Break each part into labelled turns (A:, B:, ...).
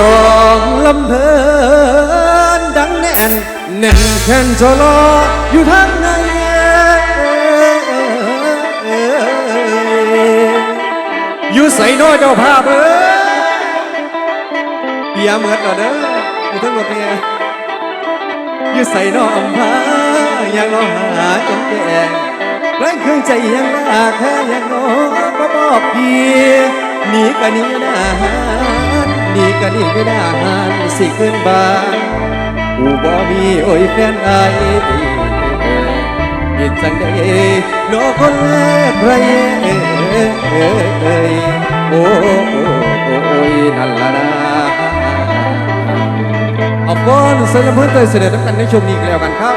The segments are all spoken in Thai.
A: ลองลำเพลินดังแน่นแน่นแค่นโซโลอยู่ทั้งในอยู่ใส่น้อยเจ้าภาพเอ้เบียเหมือนเหรอเด้ออยู่ทั้งหมดเนี่ยอยู่ใส่น้องอมพายังรอหาจงแก่แรงเครื่องใจยังลาแค่ยังน้องก็บอกพี่หนีกันนี้นะ ดีก็ดีม่ได้หานสิขึ้นบ้านกูบ่มีโอ้ยแฟนไอ้ยินจังได้โลคนแรกไรโอ้โอ้ยนั่นละนะเอาบอลเสนอเพื่อนเตยเสนอน้ำกันในชมนี้กันแล้วกันครับ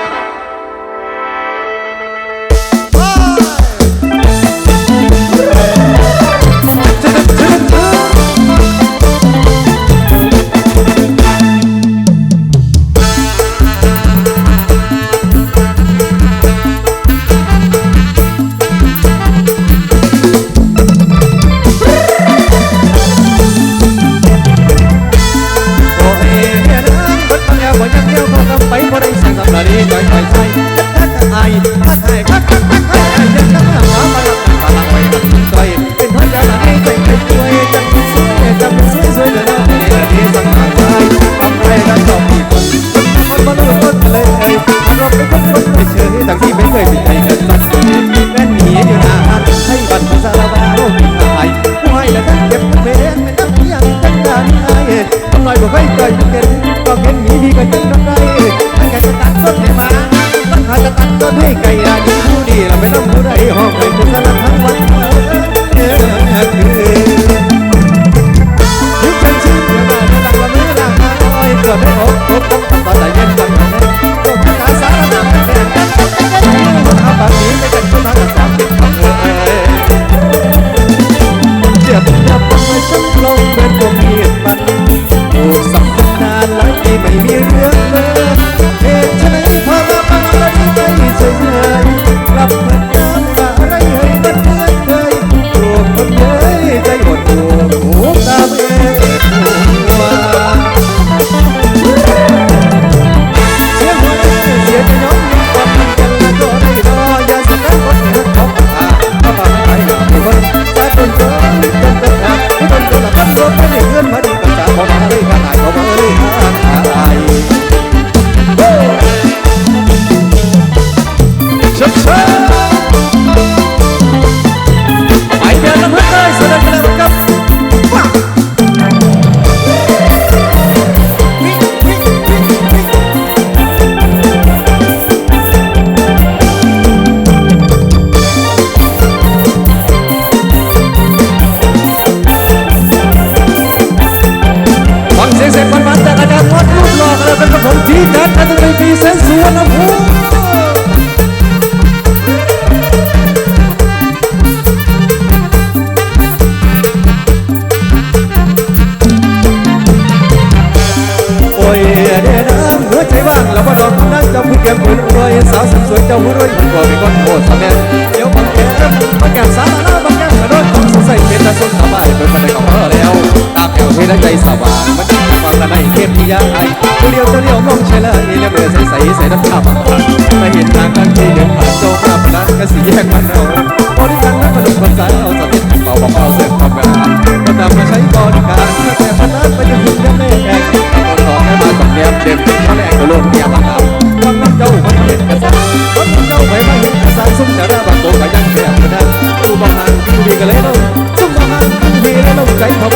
A: ผู้เดียวจะเลี้ยวมองเชลยแล้วเมื่อใสใสใสน้ำตาบานมาเห็นทางทางที่เดินผ่านโจ้ภาพนั้นก็สีแยกมันเอาบริการนั้นุาดูคนสาเอาสติดเบอกเอาเสร็จทำงานก็นำมาใช้บริการแต่พนันไปยังถึงยังแม่แอกคนหลอกแม่มาสองแยมเด็มเขาแรกก็ลงเมียมาเอาวังน้ำเจ้าวันเห็นกระซังวันน้ำเจ้าไว้มาเห็นกระสังซุ่มจะระบางโตก็ยังแสบกระดังดูบางฮันดูดีกันเลยางซุ่มบางฮันดูดีเลยลงใจ
B: เขา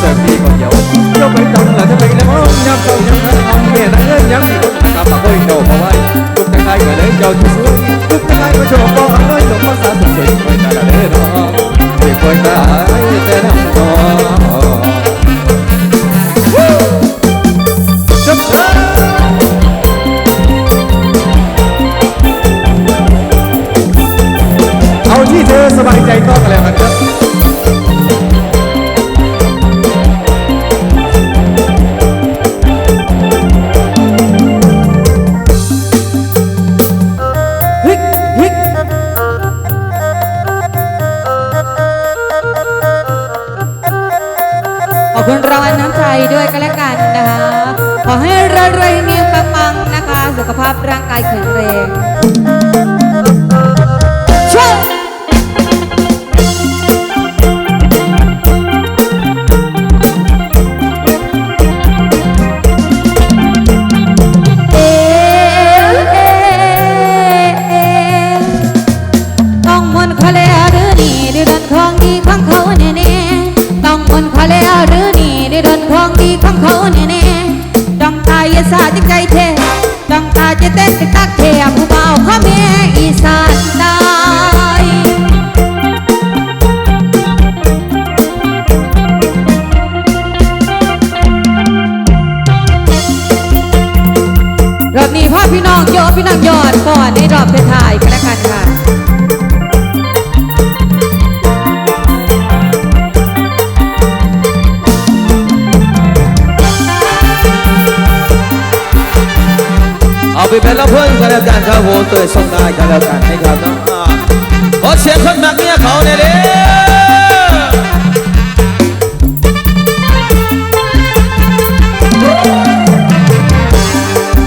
B: แต่ เขาแน่แเอา
C: ไปเป็นละเพื่อนกันแล้วกันครับโหตัวส่งได้กันแล้วกันนะครับน้องอ่าขอเสียงคนมักเมียเขาเนี่ยเลย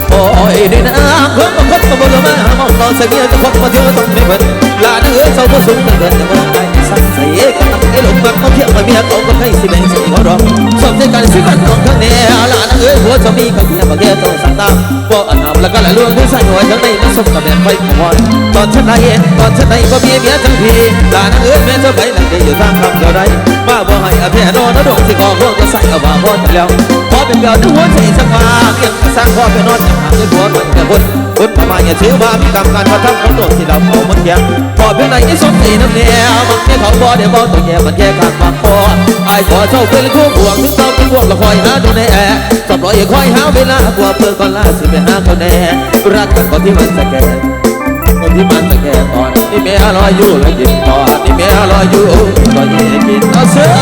C: โอ้ยดีนะเพิ่งมาพบกับบุญมามองเราเสียจะพบมาเที่ยวต้องไม่เพิ่นลาเนื้อเศร้าผู้สูงเกินแต่ว่าไอ้ สั่งใส่ก็ตั้งไอ้หลงมักเขาเพียงมาเมียเขาก็ให้สิแบ่งสิเขาดอกสมใจกันสิกันของข้างเนี่ยลานเนื้อหัวจะมีเขาเพียมาเที่ต้องสั่งตามว่าอันนับแล้วก็ละลวงผู้ใส่หัวข้างในมันสมกับแบบไฟของวันตอนฉันไหนตอนฉันไหนก็มีเมียทั้งทีลานเนื้อแม่เจ้าไปนั่งอยู่ทางคำเดียวใดมาบ่ให้อภัยนอนะดงสิขอพวกจะใส่เอาว่าพอแล้วพอเป็นเบลนึกหัวใจสักว่าเพียงสร้างพ่อไปนอนจะหาเงินหัวมันแต่คน คนประมาณอย่าถือว่ามีกรรมการกระทำของตนที่เราเอามันแย่พอเป็นไรที่สมตีน้ำแนวมันแค่เขาบ่เดี๋ยวบ่ตัวแย่มันแย่การมาพอไอ้ขอเจ้าเป็นคู่ห่วงถึงเราเป็นพวกละคอยหาดูในแอร์สำรอยคอยหาเวลากว่าเพื่อก่อนล่าสิไปหาเขาแน่รักกันก่อนที่มันจะแก่คนที่มันจะแก่ก่อนนี่แม่รอยอยู่แล้วกินก่อนนี่แม่รอยอยู่ก็ยิ่งกินเอาเสือ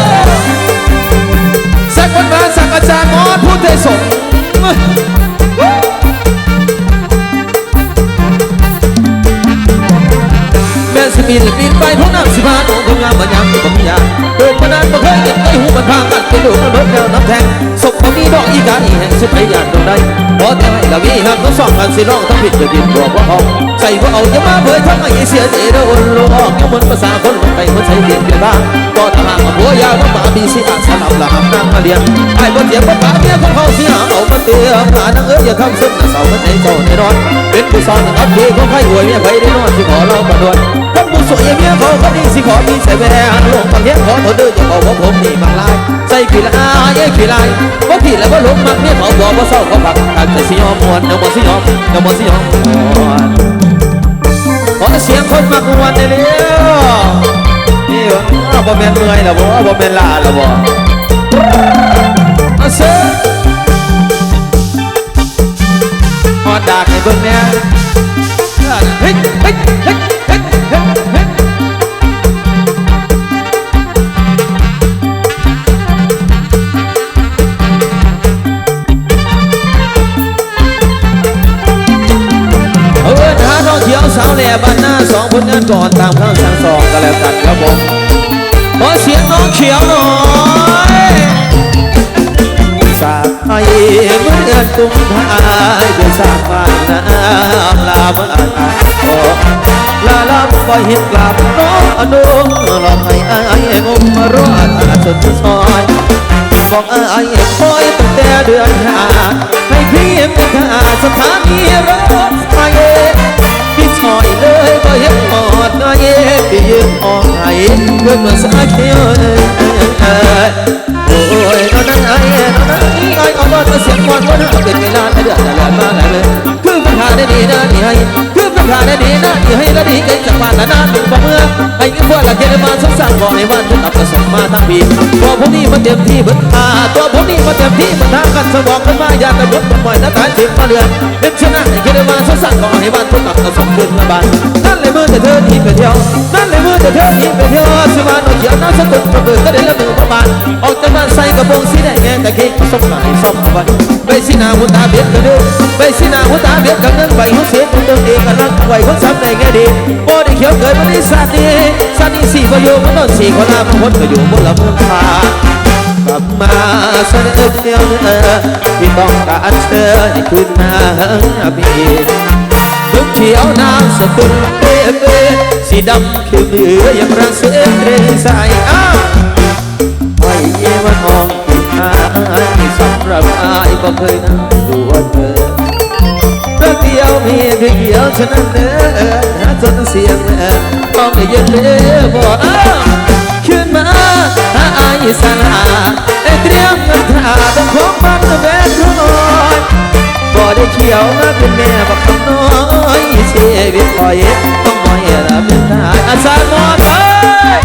C: สักวันมาสักอาจารย์หมอพูดให้สม แม่สิบินไปท้องน้ำสิบาน้องคนงามมันยังอยู่กับยาโดนมานานบ่เคยเก็บไว้หูมันพากันไปดูน้ำรถแล้วน้ำแทงศพบ่มีดอกอีกาอีแห่งสิไปยานตรงใดพอแต่ให้ละวีหักทั้งสองกันสิร้องทั้งผิดจะดินบัวบ่เอา ใส่บ่เอาจะมาเผยทั้งไอ้เสียเจเดอนลงออกยังบนภาษาคนมันไปมันใส่เรียนเปลี่ยนบ้างก็ถ้าหากว่าบัวยาวมามีสิอาสลับหละหักนางมาเลี้ยงไอ้บ่เจ็บบ่ปาเมียของเขาเสียเอามาเตือนหานางเอ้ยอย่าทำซึมเศร้ามันใจเจ้าในนอนเป็นผู้สอนอัดดีของใครหวยเมียใครได้นอนสิขอเราประดวนคนผู้สวยเมียเขาคนนี้สิขอมีใส่แหวนลงบางเทียขอโทษเด้อจะบอกว่าผมนี่บางลายใส่ขี้ละอายเอ้ยขี้ลายบ่ผิดแล้วบ่หลงมักเมียเขาบอกว่าเศร้าเขาผักกันแต่สิยอมมวนเดี๋ยวบ่สิยอมเดี๋ยวบ่สิยอมมวน ขอเสียงคนมากวนได้เร็วนี่ว่าบ่แม่นเมื่อยละบ่บ่แม่นลาละบ่เอาเสียงฮอดดากให้เบิ่งแน่เฮ้ยเฮ้ยเฮ้ยเฮ้ย ก่อนตามข้างสั่งสองก็แล้วกันครับผมขอเสียงน้องเขียวหน่อยสากไอ้เมื่อตุงพายจะสาบานน้ำลาบ้านโอ้ลาลาบ่เห็นกลับน้องอนุงหลอกให้ไอ้งมมารอดจนซอยบอกไอ้คอยตั้งแต่เดือนหาให้พี่เป็นข้าสถานีรถไฟ พี่ชอยเลยบ่เห็นหอดน้อยพี่ยืมอ่อนให้เกิดมาสาเทียวโอ้ยนอนนั่นไอ้นอนนั่งไอ้เอาบ้านมาเสียงควันวันเป็นเวลาเดือดแต่ละมาแล้วเลยคือปัญหาได้ดีนะนี่ให้คือปัญหาได้ดีนะนี่ให้ละดีกันจากบ้านละนะหนบ่เมื่อไอ้ เงี้ยพวกละเกณฑ์มาสงสารบ่ให้วันทุกตับกระสมมาทั้งปีตัวพวกนี้มันเต็มที่เบิดอาตัวพวกนี้มันเต็มที่มันทางกันสมองกันมาอย่าตะบุกตะปล่อยตะตายถึงมาเรือนเป็นชนะเกณฑ์มาสงสารบ่ให้วันทุกตับกระสมขึ้นมาบ้านนั่นเลยมือแต่เธอหนีไปเที่ยวนั่นเลยมือแต่เธอหนีไปเที่ยวสิมาโนเขียวน้ำสตุกกระเบิดก็ได้ละมือประมาณออกจากบ้านใส่กระโปรงสีแดงแงต่เค้กสมหมายสมเอาไว้ไปสินาหัวตาเบียดกันเด้อไปสินาหัวตาเบียดกันเด้อไปหัวเสียตัวเดิมเองกันรักไว้คนซ้ำได้แง่ดีโเกิดมาในชาตินี้ชาตินี้สี่ประโยคนต้องสี่คนละคนก็อยู่บนละเมืองพากลับมาเสนอเดียวเออที่ต้องการเธอให้คืนมาพี่ทุกเขียวน้ำสกุลเป๊ะสีดำคือมือยังรังเสือเตรใสอ้าไว้เยวันมองผิดหายสำหรับอายบ่เคยนั่งดูว่าเธอ ดียวมีเพียงเดียวฉะนั้นเด้อหาจนเสียงเด้อต้องได้ยินเลยบ่อ้าขึ้นมาหาอายสาราได้เตรียมเงินท่าต้องของมันแบนร้อยบ่ได้เขียวมาเป็นแม่บักคำน้อยชีวิตคอยต้องมอยละเป็นทายอาสาหมอนเอ้ย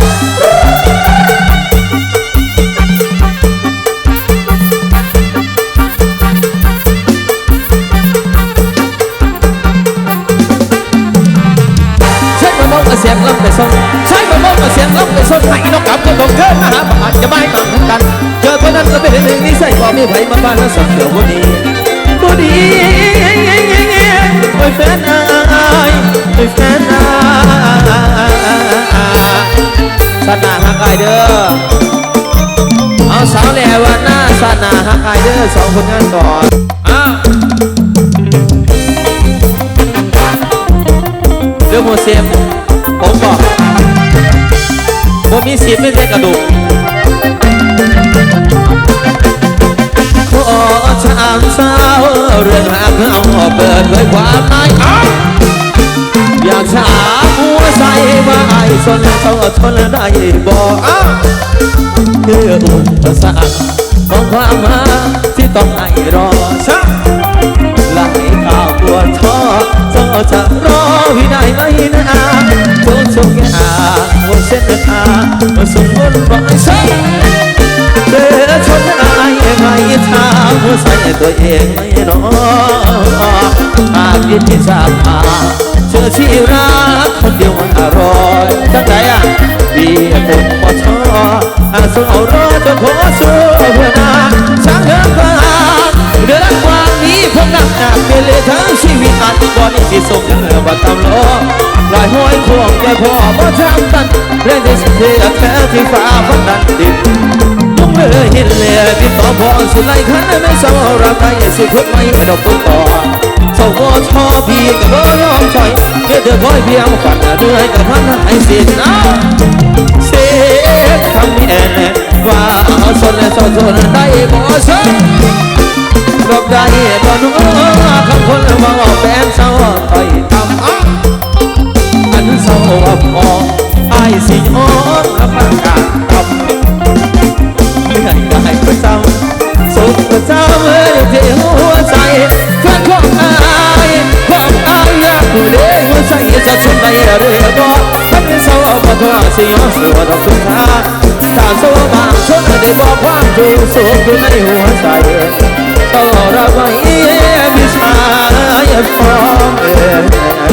C: นกกลับก็คงเกินมาหาอาจจะไม่ต่างกัน เจอคนนั้นก็เป็นหนึ่งนิสัยบ่มีไผมาบ้านแล้วสักเดียวบ่ดีบ่ดีโอ้ยแฟนอายโอ้ยแฟนอายสนาหักไอเด้อเอาสาวแหล่วันหน้าสนาหักไอเด้อสองคนงานก่อนอะเรื่องโมเสมผมบอก มีสิทธิ์ไม่ใช่กระดูกขอชามสาวเรื่องหากเอาเปิดเผยความในอยากถามหัวใจว่าไอ้สนเศร้าทนได้บอกอ้าวคืออุปสรรคของความหาที่ต้องให้รอช้าไหลข่าวปวดท้อเจ้าจะรอวิได้ไหมนะทุกทุกอย่างว่าเส้น ทางว่าสมบูรณ์บ่อยสักเดินชนอายไม่ทางว่าใส่ตัวเองไม่รอหากยินที่จากมาเจอที่รักคนเดียวมันอร่อยจังใจอะดีคนบ่ท้ออาสู้เอารอจะขอสู้ บ่นี้สิส่งเงินบ่ตำโลลายห้อยควงแก่พ่อบ่จำตันเรื่องที่สุดเสียแค่ที่ฟ้าฟังดันดินต้องเลยเห็นเลยพี่ต่อพอสุดไล่ขันไม่เศร้ารับได้สิคุดไม่ไม่ดอกตุ้ต่อเศร้าก็ชอบพี่ก็บ่ยอมถอยเพื่อเธอดคอยเพียงฝันเรื่อยกับพันให้สิ้นนะเสียคำนี้แน่ว่าสนและเศร้าสนได้บ่สนดอกได้บ่นั เศร้าบ่ทอสิย้อนสู่ดอกสุขายถ้าโซ่บางชนได้บอกความจริงสุขอยู่ในหัวใจต้องรับไว้มิชายฟองเอ่ย